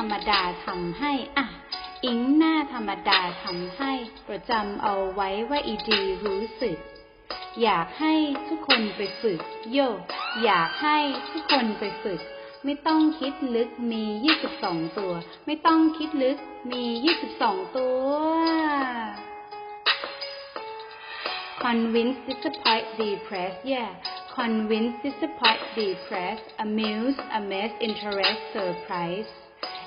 รรมดาทำให้อะอิงหน้าธรรมดาทำให้ประจำเอาไว้ว่าอีดีรู้สึก อยากให้ทุกคนไปฝึก โยอยากให้ทุกคนไปฝึก ไม่ต้องคิดลึกมี22ตัว ไม่ต้องคิดลึกมี22ตัว convince disappoint depress yeah convince disappoint depress amuse amaze interest surprise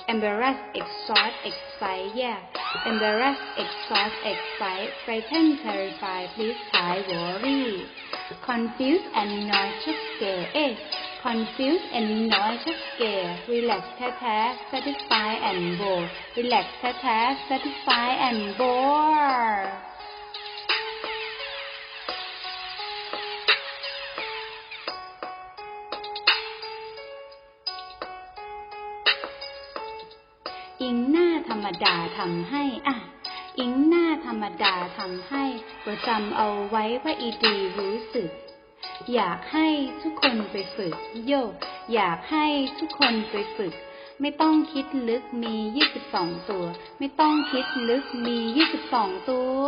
embarrass exhaust excite yeah embarrass exhaust excite frighten terrify please try worry confuse annoy ชักเกเอ๊ะ confuse annoy ชักเก relax แท้ๆ satisfy and bore relax แท้ๆ satisfy and bore อิงหน้าธรรมดาทำให้ อะ อิงหน้าธรรมดาทำให้ประจำเอาไว้ว่าอีดีรู้สึก อยากให้ทุกคนไปฝึก โยอยากให้ทุกคนไปฝึก ไม่ต้องคิดลึกมี22ตัว ไม่ต้องคิดลึกมี22ตัว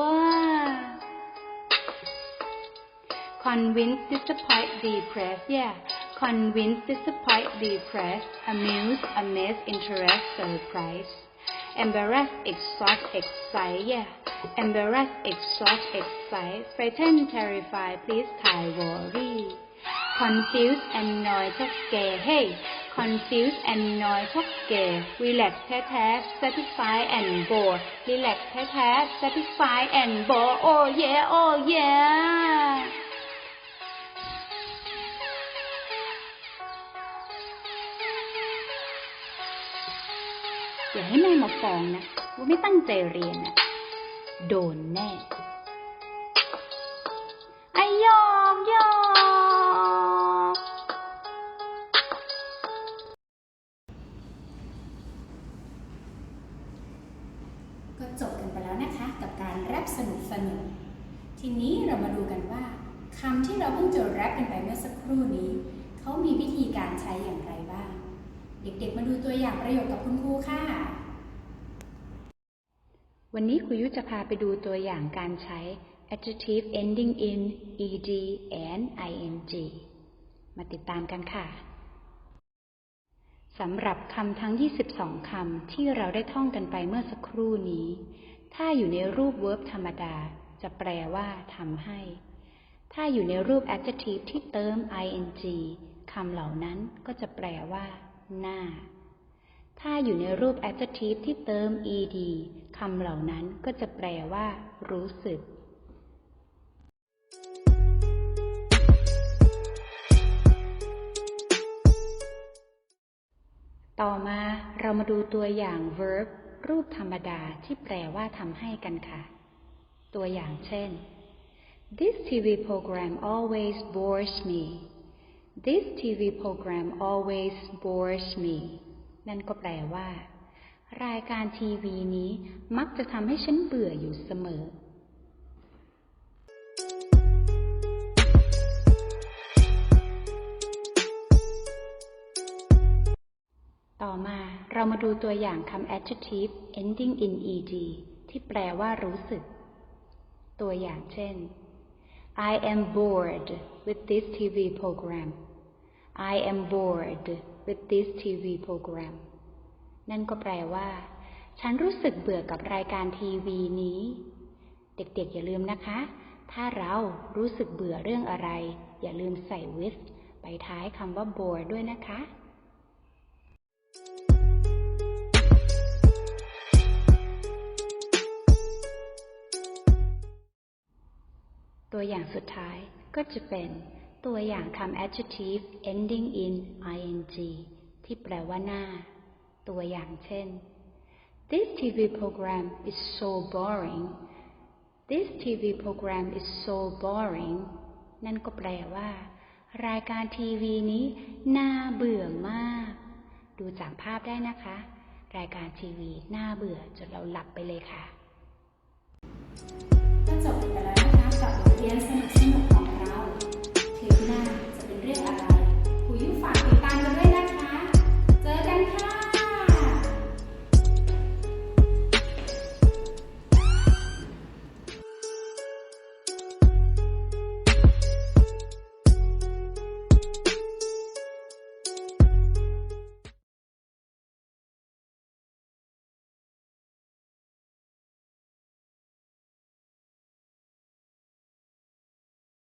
convince disappoint depress yeah convince disappoint depress amuse amaze interest surprise embarrass exhaust excite yeah embarrass exhaust excite frighten terrify please try worry confuse annoy ชักเก hey confuse annoy ชักเก relax แท้ๆ satisfy and bore relax แท้ๆ satisfy and bore oh yeah oh yeah อย่าให้แม่มาฟ้องนะ ว่าไม่ตั้งใจเรียนนะโดนแน่ไอยอกยอกก็จบกันไปแล้วนะคะ กับการแรปสนุกสนุก ทีนี้เรามาดูกันว่าคำที่เราเพิ่งจะแรปกันไปเมื่อสักครู่นี้ เขามีวิธีการใช้อย่างไรบ้าง เด็กๆ มาดูตัวอย่างประโยคกับคุณครูค่ะ วันนี้ครูยุจะพาไปดูตัวอย่างการใช้ adjective ending in ed and ing มาติดตามกันค่ะสำหรับคำทั้ง 22 คำที่เราได้ท่องกันไปเมื่อสักครู่นี้ ถ้าอยู่ในรูป verb ธรรมดา จะแปลว่าทำให้ ถ้าอยู่ในรูป adjective ที่เติม ing คำเหล่านั้นก็จะแปลว่า หน้า ถ้าอยู่ในรูป adjective ที่เติม ed คำเหล่านั้นก็จะแปลว่า รู้สึกต่อมาเรามาดูตัวอย่าง verb รูปธรรมดาที่แปลว่าทำให้กันค่ะ ตัวอย่างเช่น This TV program always bores me This TV program always bores me นั่นก็แปลว่า รายการทีวีนี้มักจะทำให้ฉันเบื่ออยู่เสมอ ต่อมาเรามาดูตัวอย่างคำ adjective ending in ed ที่แปลว่ารู้สึก ตัวอย่างเช่น I am bored with this TV program I am bored with this TV program นั่นก็แปลว่า ฉันรู้สึกเบื่อกับรายการทีวีนี้ เด็กๆ อย่าลืมนะคะ ถ้าเรารู้สึกเบื่อเรื่องอะไร อย่าลืมใส่ with ไปท้ายคำว่า bored ด้วยนะคะ ตัวอย่างสุดท้ายก็จะเป็นตัวอย่างคำ adjective ending in ing ที่แปลว่าหน้า ตัวอย่างเช่น This TV program is so boring This TV program is so boring นั่นก็แปลว่า รายการทีวีนี้ น่าเบื่อมาก ดูจากภาพได้นะคะ รายการทีวี น่าเบื่อจนเราหลับไปเลยค่ะ ก็